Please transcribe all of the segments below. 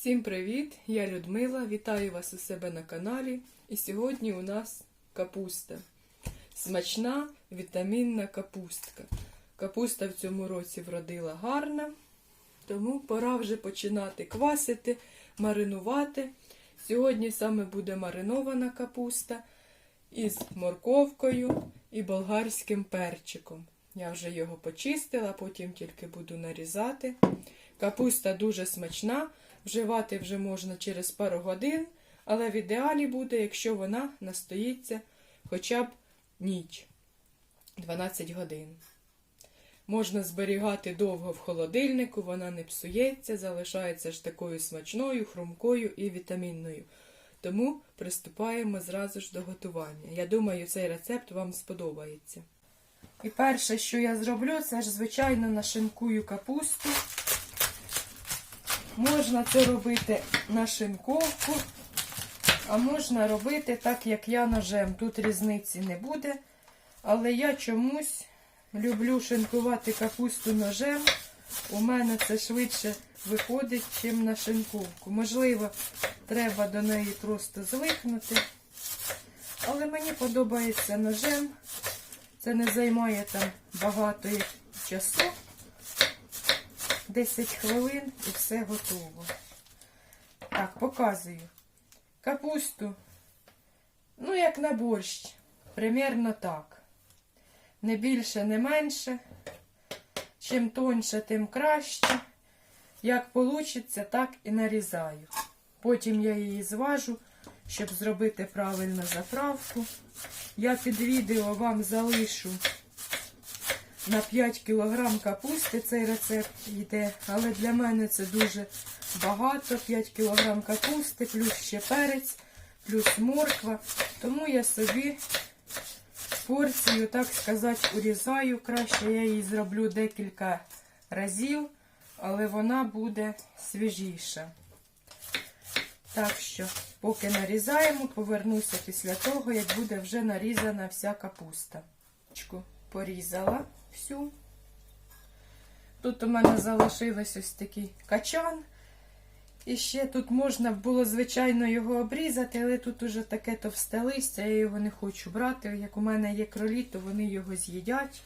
Всім привіт! Я Людмила. Вітаю вас у себе на каналі. І сьогодні у нас капуста. Смачна вітамінна капустка. Капуста в цьому році вродила гарна, тому пора вже починати квасити, маринувати. Сьогодні саме буде маринована капуста із морковкою і болгарським перчиком. Я вже його почистила, потім тільки буду нарізати. Капуста дуже смачна, вживати вже можна через пару годин, але в ідеалі буде, якщо вона настоїться хоча б ніч 12 годин. Можна зберігати довго в холодильнику, вона не псується, залишається ж такою смачною, хрумкою і вітамінною. Тому приступаємо зразу ж до готування. Я думаю, цей рецепт вам сподобається. І перше, що я зроблю, це ж, звичайно, нашинкую капусту. Можна це робити на шинковку, а можна робити так, як я ножем. Тут різниці не буде. Але я чомусь люблю шинкувати капусту ножем. У мене це швидше виходить, ніж на шинковку. Можливо, треба до неї просто звикнути. Але мені подобається ножем. Це не займає там багато часу. 10 хвилин і все готово. Так, показую. Капусту, ну, як на борщ, примерно так. Не більше, не менше. Чим тоньше, тим краще. Як вийде, так і нарізаю. Потім я її зважу, щоб зробити правильну заправку. Я під відео вам залишу на 5 кг капусти цей рецепт йде, але для мене це дуже багато. 5 кг капусти, плюс ще перець, плюс морква. Тому я собі порцію, так сказати, урізаю. Краще я її зроблю декілька разів, але вона буде свіжіша. Так що, поки нарізаємо, повернуся після того, як буде вже нарізана вся капуста. Порізала всю. Тут у мене залишилось ось такий качан. І ще тут можна було, звичайно, його обрізати, але тут уже таке товсте листя, я його не хочу брати. Як у мене є кролі, то вони його з'їдять.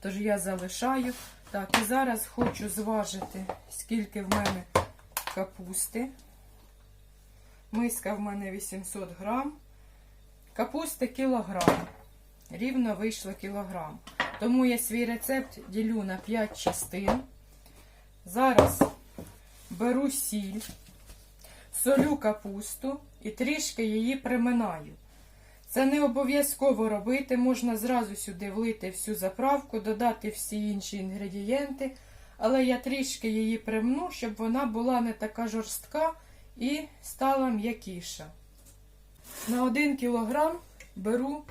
Тож я залишаю. Так, і зараз хочу зважити, скільки в мене капусти. Миска в мене 800 грам. Капусти кілограм. Рівно вийшло кілограм. Тому я свій рецепт ділю на 5 частин. Зараз беру сіль, солю капусту і трішки її приминаю. Це не обов'язково робити, можна зразу сюди влити всю заправку, додати всі інші інгредієнти, але я трішки її примну, щоб вона була не така жорстка і стала м'якіша. На 1 кг беру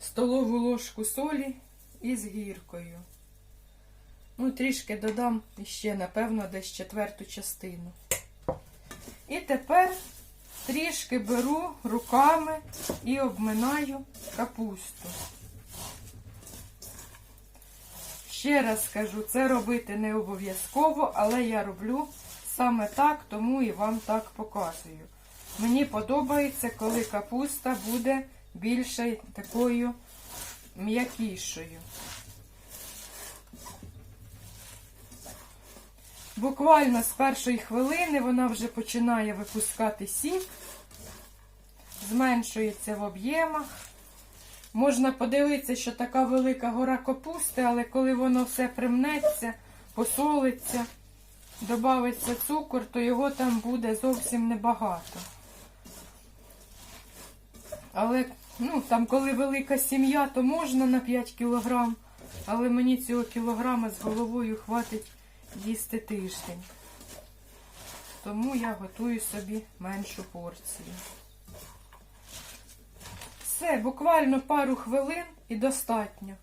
столову ложку солі із гіркою. Ну, трішки додам ще, напевно, десь четверту частину. І тепер трішки беру руками і обминаю капусту. Ще раз скажу, це робити не обов'язково, але я роблю саме так, тому і вам так показую. Мені подобається, коли капуста буде більше такою м'якішою. Буквально з першої хвилини вона вже починає випускати сік, зменшується в об'ємах. Можна подивитися, що така велика гора капусти, але коли воно все примнеться, посолиться, додається цукор, то його там буде зовсім небагато. Але Ну, там, коли велика сім'я, то можна на 5 кілограм, але мені цього кілограма з головою хватить їсти тиждень. Тому я готую собі меншу порцію. Все, буквально пару хвилин і достатньо.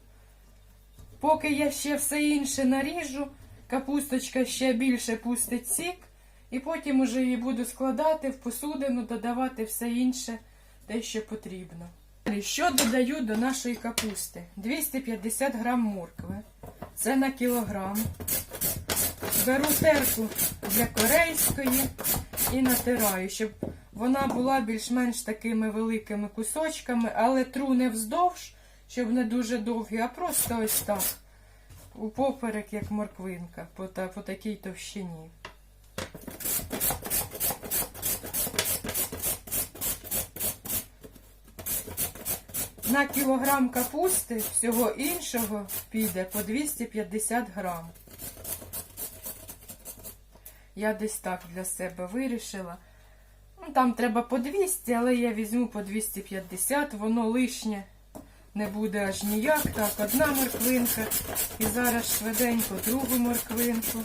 Поки я ще все інше наріжу, капусточка ще більше пустить сік, і потім уже її буду складати в посудину, додавати все інше, те, що потрібно. Що додаю до нашої капусти? 250 грам моркви. Це на кілограм. Беру терку для корейської і натираю, щоб вона була більш-менш такими великими кусочками, але тру не вздовж, щоб не дуже довгі, а просто ось так. У поперек, як морквинка, по, по такій товщині. На кілограм капусти всього іншого піде по 250 грам. Я десь так для себе вирішила. Ну, там треба по 200, але я візьму по 250, воно лишнє не буде аж ніяк. Так, одна морквинка. І зараз швиденько другу морквинку.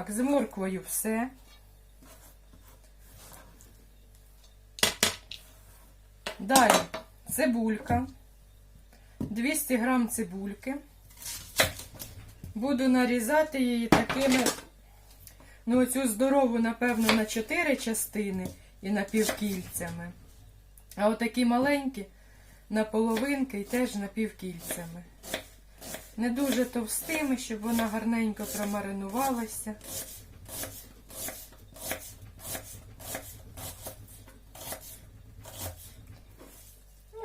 Так, з морквою все. Далі цибулька. 200 грам цибульки. Буду нарізати її такими, ну, оцю здорову, напевно, на 4 частини і напівкільцями. А отакі маленькі на половинки і теж напівкільцями. Не дуже товстими, щоб вона гарненько промаринувалася.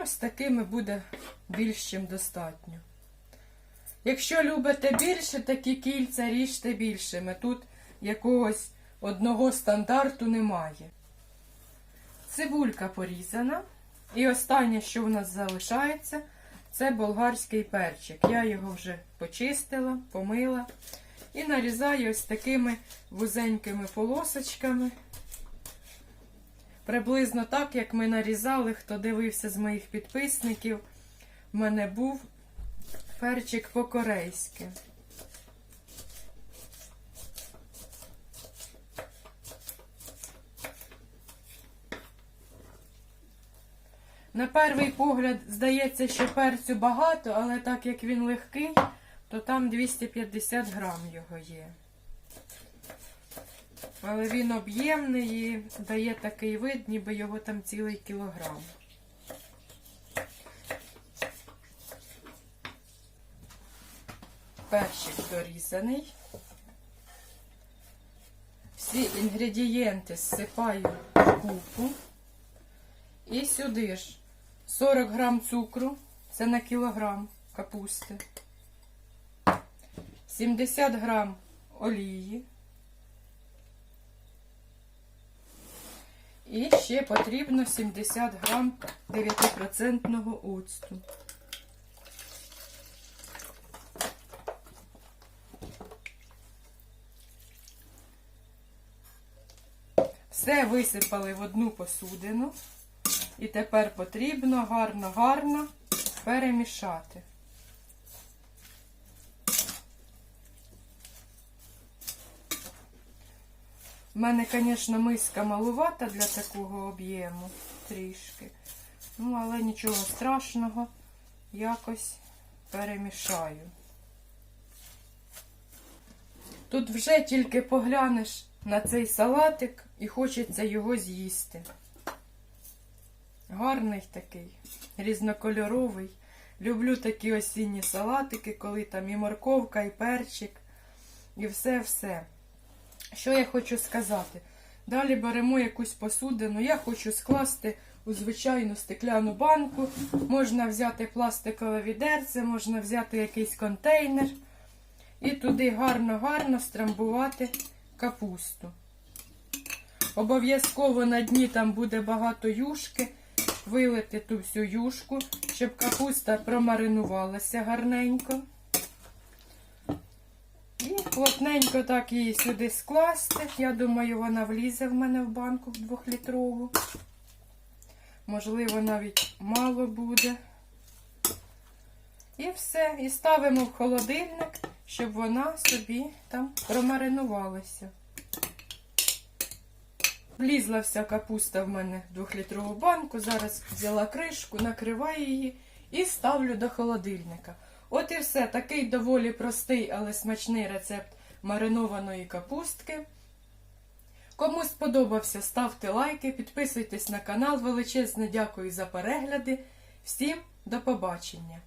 Ось такими буде більш чим достатньо. Якщо любите більше такі кільця, ріжте більшими. Тут якогось одного стандарту немає. Цибулька порізана. І останнє, що в нас залишається, це болгарський перчик. Я його вже почистила, помила і нарізаю ось такими вузенькими полосочками. Приблизно так, як ми нарізали, хто дивився з моїх підписників, в мене був перчик по-корейськи. На перший погляд здається, що перцю багато, але так як він легкий, то там 250 грам його є. Але він об'ємний і дає такий вид, ніби його там цілий кілограм. Перчик дорізаний. Всі інгредієнти зсипаю в купу. І сюди ж 40 грам цукру, це на кілограм капусти. 70 грам олії. І ще потрібно 70 грам 9% оцту. Все висипали в одну посудину. І тепер потрібно гарно-гарно перемішати. У мене, звісно, миска малувата для такого об'єму трішки. Ну, але нічого страшного, якось перемішаю. Тут вже тільки поглянеш на цей салатик і хочеться його з'їсти. Гарний такий, різнокольоровий. Люблю такі осінні салатики, коли там і морковка, і перчик, і все-все. Що я хочу сказати? Далі беремо якусь посудину. Я хочу скласти у звичайну стекляну банку. Можна взяти пластикове відерце, можна взяти якийсь контейнер. І туди гарно-гарно страмбувати капусту. Обов'язково на дні там буде багато юшки. Вилити ту всю юшку, щоб капуста промаринувалася гарненько. І плотненько так її сюди скласти. Я думаю, вона влізе в мене в банку в двохлітрову. Можливо, навіть мало буде. І все. І ставимо в холодильник, щоб вона собі там промаринувалася. Влізла вся капуста в мене в двохлітрову банку. Зараз взяла кришку, накриваю її і ставлю до холодильника. От і все. Такий доволі простий, але смачний рецепт маринованої капустки. Кому сподобався, ставте лайки, підписуйтесь на канал. Величезне дякую за перегляди. Всім до побачення!